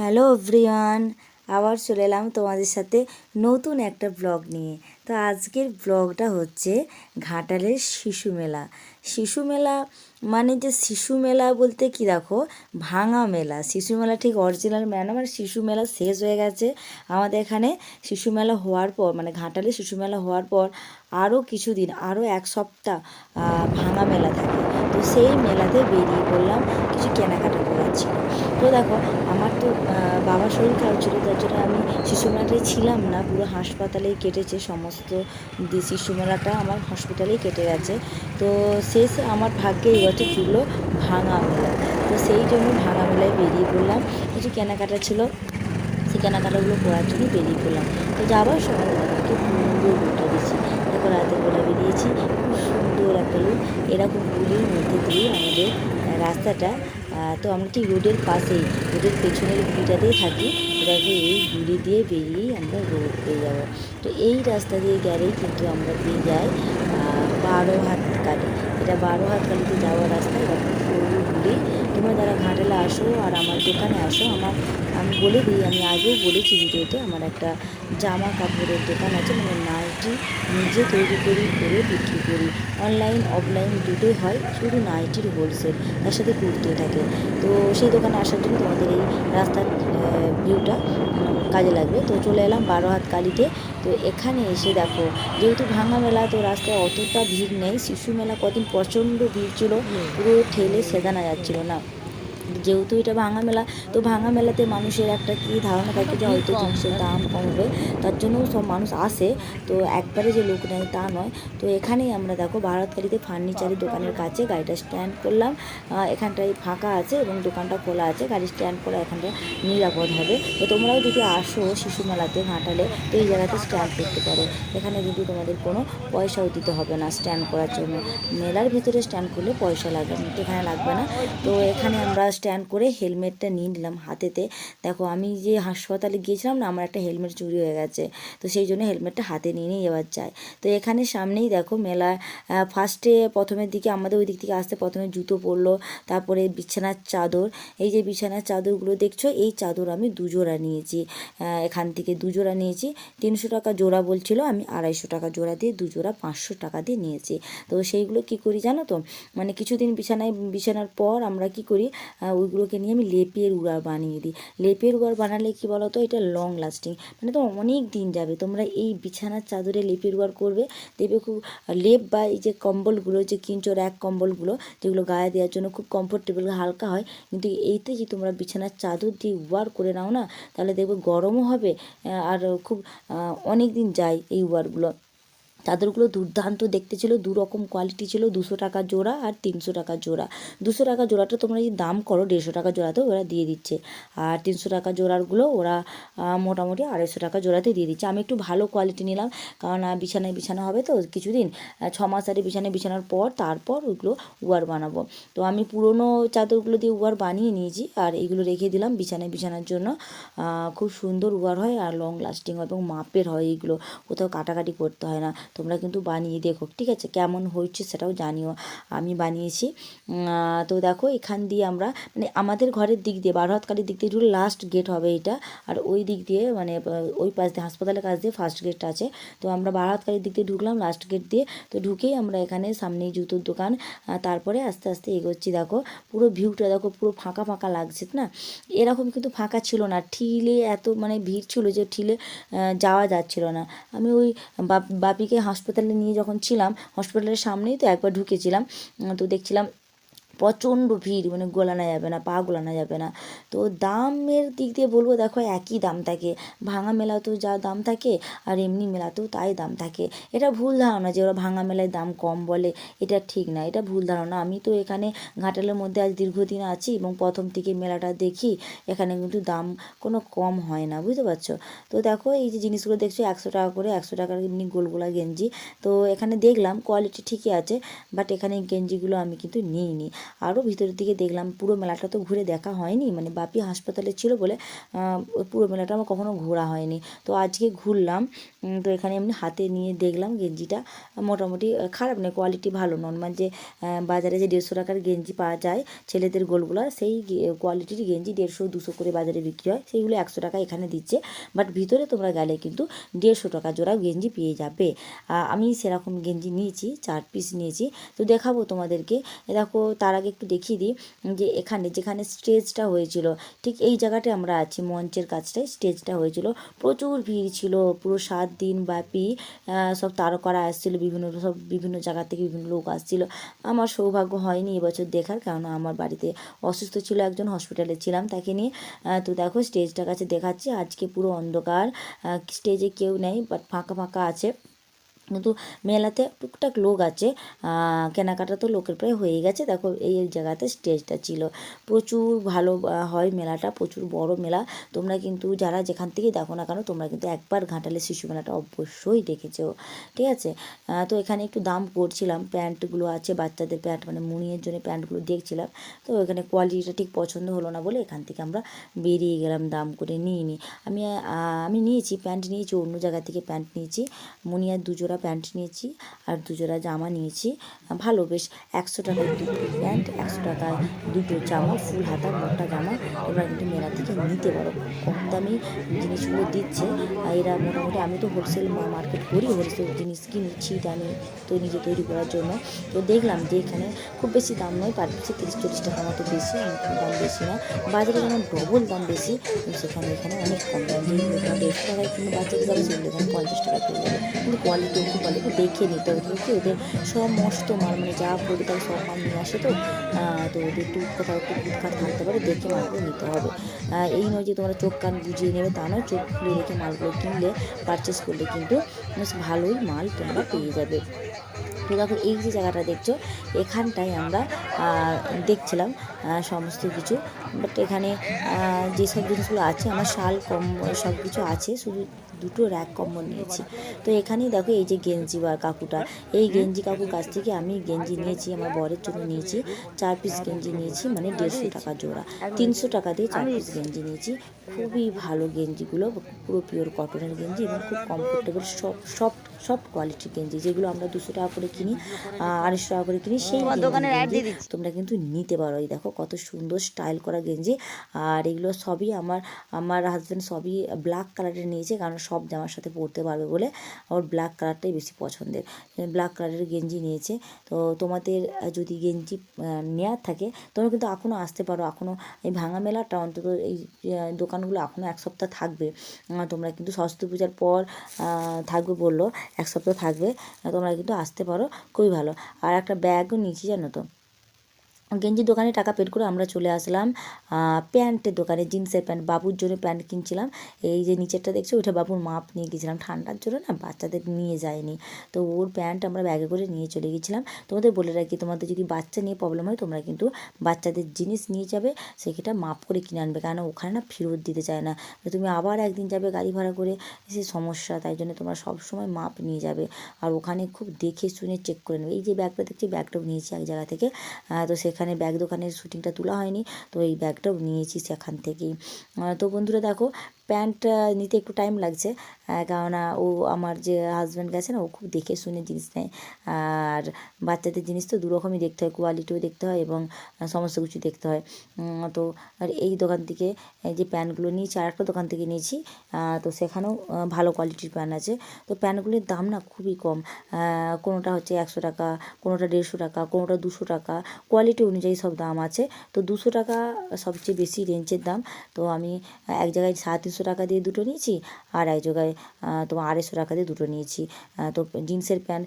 Hello everyone, আবার চলে এলাম তোমাদের সাথে নতুন একটা ব্লগ নিয়ে। তো আজকের ব্লগটা হচ্ছে ঘাটালের শিশু মেলা। শিশু মেলা মানে যে শিশু মেলা বলতে কি দেখো? ভাঙা মেলা। শিশু মেলা ঠিক অরিজিনাল মেলা মানে শিশু মেলা শেষ হয়ে গেছে। আমাদের এখানে শিশু মেলা হওয়ার পর মানে ঘাটালে শিশু মেলা হওয়ার পর আরও কিছুদিন, আরও এক সপ্তাহ ভাঙা মেলা থাকে। তো সেই মেলাতে বেরিয়ে পড়লাম কিছু কেনাকাটা করার ছিল তো দেখো, আমার তো বাবার শরীর খারাপ ছিল, তার জন্য আমি শিশু মেলাটায় ছিলাম না, পুরো হাসপাতালেই কেটেছে সমস্ত দি- শিশু আমার হসপিটালেই কেটে গেছে। তো শেষ আমার ভাগ্যে এই বছর জুড়লো ভাঙা মেলা। তো সেই জন্য ভাঙা মেলায় বেরিয়ে পড়লাম। কিছু কেনাকাটা ছিল, সেই কেনাকাটাগুলো করার জন্য বেরিয়ে পড়লাম। তো যাওয়ার সময় একটু সুন্দর রুটটা দিয়েছি দেখো, রাতের বেলা বেরিয়েছি, খুব সুন্দর একটা লুক এরকম গুলির মধ্যে দিয়ে আমাদের রাস্তাটা তো আমরা ঠিক রোডের পাশেই রোডের পেছনের গুলিটাতেই থাকি। দেখো এই গুলি দিয়ে বেরিয়েই আমরা রোড পেয়ে যাব। তো এই রাস্তা দিয়ে গেলেই কিন্তু আমরা পেয়ে যাই বারো হাত কালি এটা বারো হাত কালিতে যাওয়ার রাস্তা, এরকম সরু গুলি। তোমরা যারা ঘাটালে আসো আর আমার দোকানে আসো, আমার আমি বলে দিই আমি আগেও বলেছি ভিডিওতে আমার একটা জামা কাপড়ের দোকান আছে মানে নাইটি নিজে তৈরি করি করে বিক্রি করি। অনলাইন অফলাইন দুটোই হয় শুধু নাইটির হোলসেল তার সাথে কুর্তিও থাকে। তো সেই দোকানে আসার জন্য তোমাদের এই রাস্তার ভিউটা কাজে লাগবে। তো চলে এলাম বারো হাত কালিতে। তো এখানে এসে দেখো যেহেতু ভাঙা মেলা তো রাস্তায় অতটা ভিড় নেই। শিশু মেলা কদিন প্রচণ্ড ভিড় ছিল পুরো ঠেলে সেদানো যাচ্ছিল না। যেহেতু এটা ভাঙা মেলা, তো ভাঙা মেলাতে মানুষের একটা কি ধারণা থাকে যে হয়তো জিনিসের দাম কমবে, তার জন্য সব মানুষ আসে। তো একবারে যে লোক নেয় তা নয়। তো এখানেই আমরা দেখো ভারতকারীতে ফার্নিচারের দোকানের কাছে গাড়িটা স্ট্যান্ড করলাম। এখানটায় ফাঁকা আছে এবং দোকানটা খোলা আছে। গাড়ি স্ট্যান্ড করা এখানটা নিরাপদ হবে। তো তোমরাও যদি আসো শিশু মেলাতে, ঘাটালে, তো এই জায়গাতে স্ট্যান্ড করতে পারো। এখানে কিন্তু তোমাদের কোনো পয়সাও দিতে হবে না স্ট্যান্ড করার জন্য। মেলার ভিতরে স্ট্যান্ড করলে পয়সা লাগবে কিন্তু এখানে লাগবে না। তো এখানে আমরা স্ট্যান্ড করে হেলমেটটা নিয়ে নিলাম হাতেতে। দেখো, আমি যে হাসপাতালে গিয়েছিলাম না, আমার একটা হেলমেট চুরি হয়ে গেছে। তো সেই জন্য হেলমেটটা হাতে নিয়ে নিয়ে এবার যাই। তো এখানে সামনেই দেখো মেলা ফার্স্টে প্রথমের দিকে আমাদের ওই দিক থেকে আসতে প্রথমে জুতো পরলো, তারপরে বিছানার চাদর। এই যে বিছানার চাদরগুলো দেখছ, এই চাদর আমি দুজোড়া নিয়েছি। এখান থেকে দুজোড়া নিয়েছি। তিনশো টাকা জোড়া বলছিল, আমি আড়াইশো টাকা জোড়া দিয়ে দুজোড়া পাঁচশো টাকা দিয়ে নিয়েছি। তো সেইগুলো কি করি জানো তো? মানে কিছুদিন বিছানায়, বিছানার পর আমরা কি করি ওইগুলোকে নিয়ে আমি লেপের উড়া বানিয়ে দিই। লেপের উড়া বানালে কি বলো তো এটা লং লাস্টিং মানে তো অনেক দিন যাবে। তোমরা এই বিছানার চাদরে লেপের উড়ার করবে। দেখবে খুব লেপ বা এই যে কম্বলগুলো, যে কিনচোর এক কম্বলগুলো, যেগুলো গায়ে দেওয়ার জন্য খুব কমফোর্টেবল হালকা হয়, কিন্তু এইতে যে তোমরা বিছানার চাদর দিয়ে ওয়ার করে নাও না, তাহলে দেখবে গরমও হবে আর খুব অনেক দিন যায় এই ওয়ারগুলো চাদরগুলো দুর্দান্ত দেখতে ছিল দু রকম কোয়ালিটি ছিল, দুশো টাকা জোড়া আর তিনশো টাকা জোড়া। দুশো টাকা জোড়াটা তোমরা যদি দাম করো, দেড়শো টাকা জোড়াতেও ওরা দিয়ে দিচ্ছে। আর তিনশো টাকা জোড়ারগুলো ওরা মোটামুটি আড়াইশো টাকা জোড়াতে দিয়ে দিচ্ছে। আমি একটু ভালো কোয়ালিটি নিলাম, কারণ বিছানায় বিছানা হবে তো, কিছুদিন ছ মাস আরে বিছানায় বিছানার পর তারপর ওইগুলো উয়ার বানাবো। তো আমি পুরনো চাদরগুলো দিয়ে উয়ার বানিয়ে নিয়েছি আর এইগুলো রেখে দিলাম বিছানায় বিছানার জন্য। খুব সুন্দর উয়ার হয় আর লং লাস্টিং হয় এবং মাপের হয় এইগুলো কোথাও কাটাকাটি করতে হয় না। তোমরা কিন্তু বানিয়ে দেখো, ঠিক আছে? কেমন হয়েছে সেটাও জানিও। আমি বানিয়েছি। তো দেখো, এখান দিয়ে আমরা মানে আমাদের ঘরের দিক দিয়ে বারো হাতকালির দিক দিয়ে লাস্ট গেট হবে এটা। আর ওই দিক দিয়ে মানে ওই পাশ দিয়ে, হাসপাতালের কাছ দিয়ে ফার্স্ট গেট আছে। তো আমরা বারো হাতকালির দিক দিয়ে ঢুকলাম লাস্ট গেট দিয়ে। তো ঢুকেই আমরা এখানে সামনেই জুতোর দোকান। তারপরে আস্তে আস্তে এগোচ্ছি, দেখো। পুরো ভিউটা দেখো, পুরো ফাঁকা ফাঁকা লাগছে, না? এরকম কিন্তু ফাঁকা ছিল না। ঠিলে এত মানে ভিড় ছিল যে, ঠিলে যাওয়া যাচ্ছিল না। আমি ওই বাপ- বাপিকে হাসপাতালে নিয়ে যখন ছিলাম হসপিটালের সামনেই তো একবার ঢুকেছিলাম। তো দেখছিলাম প্রচণ্ড ভিড় মানে গোলানো যাবে না, পা গোলানো যাবে না। তো দামের দিক দিয়ে বলব, দেখো একই দাম থাকে। ভাঙা মেলাতেও যা দাম থাকে আর এমনি মেলাতেও তাই দাম থাকে। এটা ভুল ধারণা যে ওরা ভাঙা মেলায় দাম কম বলে, এটা ঠিক না, এটা ভুল ধারণা। আমি তো এখানে ঘাটালের মধ্যে আজ দীর্ঘদিন আছি এবং প্রথম থেকে মেলাটা দেখি, এখানে কিন্তু দাম কোনো কম হয় না, বুঝতে পারছ? তো দেখো এই যে জিনিসগুলো দেখছ, একশো টাকা করে, একশো টাকার এমনি গোলগোলা গেঞ্জি। তো এখানে দেখলাম কোয়ালিটি ঠিকই আছে বাট এখানে গেঞ্জিগুলো আমি কিন্তু নিইনি। আরও ভিতরের দিকে দেখলাম, পুরো মেলাটা তো ঘুরে দেখা হয়নি মানে বাপি হাসপাতালে ছিল বলে পুরো মেলাটা আমার কখনো ঘোরা হয়নি। তো আজকে ঘুরলাম তো এখানে এমনি হাতে নিয়ে দেখলাম গেঞ্জিটা, মোটামুটি খারাপ নয় কোয়ালিটি ভালো নর্মাল যে বাজারে যে দেড়শো টাকার গেঞ্জি পাওয়া যায়, ছেলেদের গোলগুলো সেই কোয়ালিটির গেঞ্জি দেড়শো, দুশো করে বাজারে বিক্রি হয়, সেইগুলো একশো টাকা এখানে দিচ্ছে। বাট ভিতরে তোমরা গেলে কিন্তু দেড়শো টাকা জোড়া গেঞ্জি পেয়ে যাবে। আমি সেরকম গেঞ্জি নিয়েছি, চার পিস নিয়েছি। তো দেখাবো তোমাদেরকে। দেখো, তার আগে একটু দেখিয়ে দিই যে এখানে, যেখানে স্টেজটা হয়েছিল, ঠিক এই জায়গাটায় আমরা আছি, মঞ্চের কাছটায় স্টেজটা হয়েছিল। প্রচুর ভিড় ছিল, পুরো সাত দিন ব্যাপী সব তারকারা আসছিল, বিভিন্ন সব বিভিন্ন জায়গা থেকে বিভিন্ন লোক আসছিল। আমার সৌভাগ্য হয়নি এবছর দেখার কারণ আমার বাড়িতে অসুস্থ ছিল একজন, হসপিটালে ছিলাম তাকে নিয়ে। তো দেখো স্টেজটার কাছে দেখাচ্ছি, আজকে পুরো অন্ধকার স্টেজে কেউ নেই, বাট ফাঁকা ফাঁকা আছে। কিন্তু মেলাতে টুকটাক লোক আছে কেনাকাটা তো লোকের প্রায় হয়ে গেছে। দেখো, এই জায়গাতে স্টেজটা ছিল। প্রচুর ভালো হয় মেলাটা, প্রচুর বড় মেলা। তোমরা কিন্তু যারা যেখান থেকে দেখো না কেন, তোমরা কিন্তু একবার ঘাটালে শিশু মেলাটা অবশ্যই দেখেছ। ঠিক আছে? তো এখানে একটু দাম করছিলাম। প্যান্টগুলো আছে, বাচ্চাদের প্যান্ট মানে মুনিয়ের জন্য প্যান্টগুলো দেখছিলাম। তো এখানে কোয়ালিটিটা ঠিক পছন্দ হলো না বলে এখান থেকে আমরা বেরিয়ে গেলাম, দাম করে নিয়ে নিই আমি আমি নিয়েছি, প্যান্ট নিয়েছি, অন্য জায়গা থেকে প্যান্ট নিয়েছি। মুনিয়ার দুজোড়া প্যান্ট নিয়েছি আর দুজোড়া জামা নিয়েছি। ভালো, বেশ একশো টাকায় দুটো প্যান্ট, একশো টাকায় দুটো জামা, ফুল হাতা, মোটা জামা। তোমরা কিন্তু মেলা থেকে নিতে পারো। কম দামি জিনিসগুলো দিচ্ছে। এরা মোটামুটি আমি তো হোলসেল মার্কেট করি হোলসেল জিনিস কিনি ছিট আনি তো নিজে তৈরি করার জন্য। তো দেখলাম যে এখানে খুব বেশি দাম নয়, পার পিসে তিরিশ, চল্লিশ টাকা মতো বেশি দাম বেশি না। বাজারে যেমন ডবল দাম বেশি কিন্তু সেখানে এখানে অনেক কম দাম। দেড়শো টাকায় কিনে বাচ্চাদের যাবে, সেগুলো এখানে পঞ্চাশ টাকা কিন্তু কোয়ালিটি একটু বলে দেখে নিতে হবে। কিন্তু কি ওদের সব মস্ত মাল মানে যা পড়বে তারা সব মাল নিয়ে আসে তো তো ওদের একটু কোথাও একটু ফুটফাট থাকতে পারে, দেখে মালগুলো নিতে হবে। এই নয় যে তোমরা চোখ কান বুঝিয়ে নেবে তা নয়, চোখ খুলে রেখে মালগুলো কিনলে পারচেস করলে কিন্তু বেশ ভালোই মাল তোমরা পেয়ে যাবে। তো দেখো এই যে জায়গাটা দেখছ এখানটায় আমরা দেখছিলাম সমস্ত কিছু। বাট এখানে যেসব জিনিসগুলো আছে আমার শাল কম সব কিছু আছে শুধু দুটো র্যাক কম্বল নিয়েছি। তো এখানেই দেখো এই যে গেঞ্জি বা কাকুটা। এই গেঞ্জি কাকুর কাছ থেকে আমি গেঞ্জি নিয়েছি আমার বরের জন্য নিয়েছি। চার পিস গেঞ্জি নিয়েছি মানে দেড়শো টাকা জোড়া। তিনশো টাকা দিয়ে চার পিস গেঞ্জি নিয়েছি। খুবই ভালো গেঞ্জিগুলো পুরো পিওর কটনের গেঞ্জি এবং খুব কমফোর্টেবল সফট সফট কোয়ালিটির গেঞ্জি যেগুলো আমরা দুশো টাকা করে কিনি আড়াইশো টাকা করে কিনি সেই দোকানের তোমরা কিন্তু নিতে পারো। এই দেখো কত সুন্দর স্টাইল করা গেঞ্জি। আর এগুলো সবই আমার আমার হাজব্যান্ড সবই ব্ল্যাক কালারের নিয়েছে কারণ সব জামার সাথে পরতে পারবে বলে ওর ব্ল্যাক কালারটাই বেশি পছন্দের। ব্ল্যাক কালারের গেঞ্জি নিয়েছে। তো তোমাদের যদি গেঞ্জি নেওয়ার থাকে তোমরা কিন্তু এখনও আসতে পারো। এখনও এই ভাঙা মেলাটা অন্তত এই দোকানগুলো এখনও এক সপ্তাহ থাকবে। তোমরা কিন্তু সরস্বতী পূজার পর থাকবে বলল। এক সপ্তাহ থাকবে, তোমরা কিন্তু আসতে পারো, খুবই ভালো। আর একটা ব্যাগও নিয়েছি, জানো তো? গেঞ্জির দোকানে টাকা পেড করে আমরা চলে আসলাম প্যান্টের দোকানে, জিন্সের প্যান্ট, বাবুর জন্য প্যান্ট কিনছিলাম। এই যে নিচেরটা দেখছ, ওইটা বাবুর মাপ নিয়ে গেছিলাম। ঠান্ডার জন্য না বাচ্চাদের নিয়ে যায়নি। তো ওর প্যান্ট আমরা ব্যাগে করে নিয়ে চলে গেছিলাম। তোমাদের বলে রাখি, তোমাদের যদি বাচ্চা নিয়ে প্রবলেম হয়, তোমরা কিন্তু বাচ্চাদের জিনিস নিয়ে যাবে, সেটা মাপ করে কিনে আনবে। কারণ ওখানে না ফেরত দিতে চায় না। তুমি আবার একদিন যাবে গাড়ি ভাড়া করে, সে সমস্যা, তাই জন্য তোমরা সবসময় মাপ নিয়ে যাবে। আর ওখানে খুব দেখে শুনে চেক করে নেবে। এই যে ব্যাগটা দেখছি ব্যাগটাও নিয়েছি এক জায়গা থেকে। তো সেখানে ব্যাগ দোকানের শ্যুটিংটা তোলা হয়নি। তো এই ব্যাগটাও নিয়েছি সেখান থেকেই। তো বন্ধুরা দেখো প্যান্ট নিতে একটু টাইম লাগছে। কেননা ও আমার যে হাজব্যান্ড গেছে না ও খুব দেখে শুনে জিনিস নেয়। আর বাচ্চাদের জিনিস তো দুরকমই দেখতে হয় কোয়ালিটিও দেখতে হয় এবং সমস্ত কিছু দেখতে হয়। তো আর এই দোকান থেকে যে প্যান্টগুলো নিয়েছি আর একটা দোকান থেকে নিয়েছি। তো সেখানেও ভালো কোয়ালিটির প্যান্ট আছে। তো প্যান্টগুলির দাম না খুবই কম। কোনোটা হচ্ছে একশো টাকা, কোনোটা দেড়শো টাকা, কোনোটা দুশো টাকা। কোয়ালিটি অনুযায়ী সব দাম আছে। তো দুশো টাকা সবচেয়ে বেশি রেঞ্জের দাম। তো আমি এক জায়গায় সাড়ে তিনশো টাকা দিয়ে দুটো নিয়েছি, আর এক জায়গায় তোমার আড়াইশো টাকা দিয়ে দুটো নিয়েছি। তো জিন্সের প্যান্ট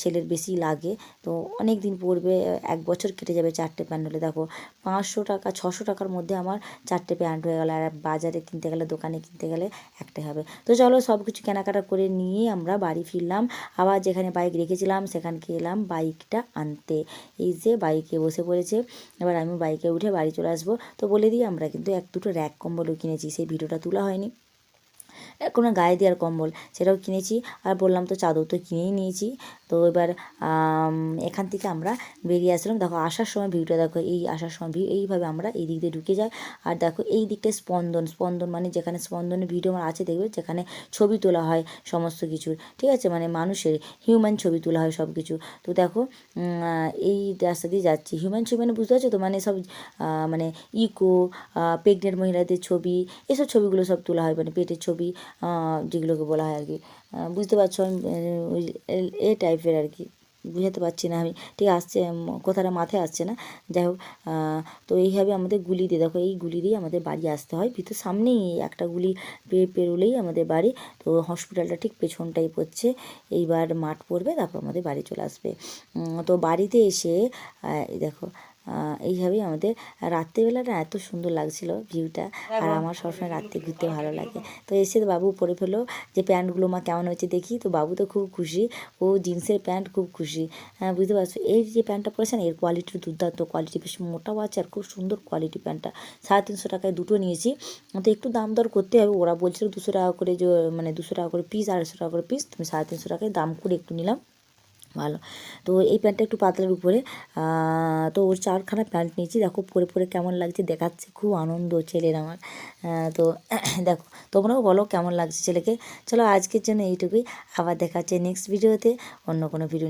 ছেলের বেশি লাগে। তো অনেক দিন পরবে, এক বছর কেটে যাবে চারটে প্যান্ট হলে। দেখো, পাঁচশো টাকা, ছশো টাকার মধ্যে আমার চারটে প্যান্ট হয়ে গেল। আর বাজারে কিনতে গেলে, দোকানে কিনতে গেলে একটাই হবে। তো চলো, সব কিছু কেনাকাটা করে নিয়ে আমরা বাড়ি ফিরলাম। আবার যেখানে বাইক রেখেছিলাম সেখানকে এলাম বাইকটা আনতে। এই যে বাইকে বসে পড়েছে। এবার আমি বাইকে উঠে বাড়ি চলে আসব। তো বলে দিই, আমরা কিন্তু এক দুটো র্যাক কম্বলও কিনেছি। সেই ভিডিওটা হয়নি। কোনো গায়ে দেওয়ার কম্বল। সেটাও কিনেছি। আর বললাম তো চাদর তো কিনেই নিয়েছি। তো এবার এখান থেকে আমরা বেরিয়ে আসলাম। দেখো, আসার সময় ভিউটা দেখো, এই আসার সময় ভিউ, এইভাবে আমরা এই দিক দিয়ে ঢুকে যাই। আর দেখো, এই দিকটায় স্পন্দন স্পন্দন মানে যেখানে স্পন্দনের ভিডিও আমার আছে, দেখবে? যেখানে ছবি তোলা হয় সমস্ত কিছুর, ঠিক আছে? মানে মানুষের হিউম্যান ছবি তোলা হয় সব কিছু তো দেখো এই রাস্তা দিয়ে যাচ্ছি। হিউম্যান ছবি মানে বুঝতে পারছ তো? মানে সব মানে ইকো প্রেগনেন্ট মহিলাদের ছবি, এসব ছবিগুলো সব তোলা হয় মানে পেটের ছবি। যেগুলোকে বলা হয় আর কি। বুঝতে পারছ আমি ওই এ- টাইপের আর কি। বুঝাতে পারছি না আমি। ঠিক আসছে কথাটা মাথায় আসছে না। যাই হোক তো এইভাবে আমাদের গুলি দিয়ে, দেখো এই গুলি দিয়ে আমাদের বাড়ি আসতে হয়। ভিতর সামনেই একটা গুলি পেয়ে পেরোলেই আমাদের বাড়ি। তো হসপিটালটা ঠিক পেছনটাই পড়ছে। এইবার মাঠ পড়বে, তারপর আমাদের বাড়ি চলে আসবে। তো বাড়িতে এসে দেখো এইভাবেই আমাদের রাত্রেবেলাটা এত সুন্দর লাগছিল ভিউটা আর আমার সবসময় রাত্রে ঘুরতে ভালো লাগে। তো এসে বাবু পরে ফেলো যে প্যান্টগুলো মা কেমন হয়েছে দেখি। তো বাবু তো খুব খুশি। ও জিন্সের প্যান্ট খুব খুশি। হ্যাঁ বুঝতে পারছ? এই যে প্যান্টটা পরেছে না, এর কোয়ালিটি দুর্দান্ত। কোয়ালিটি বেশ মোটাও আছে আর খুব সুন্দর কোয়ালিটি প্যান্টটা। সাড়ে তিনশো টাকায় দুটো নিয়েছি। তো একটু দাম দর করতে হবে। ওরা বলছিল দুশো টাকা করে যে মানে দুশো টাকা করে পিস আড়াইশো টাকা করে পিস তুমি সাড়ে তিনশো টাকায় দাম করে একটু নিলাম। ভালো। তো এই প্যান্টটা একটু পাতলার উপরে। তো ওর চারখানা প্যান্ট নিয়েছি। দেখো, পরে পরে কেমন লাগছে দেখাচ্ছে। খুব আনন্দ ছেলের আমার। তো দেখো, তোমরাও বলো কেমন লাগছে ছেলেকে। চলো আজকের জন্য এইটুকুই। আবার দেখাচ্ছে নেক্সট ভিডিওতে অন্য কোনো ভিডিও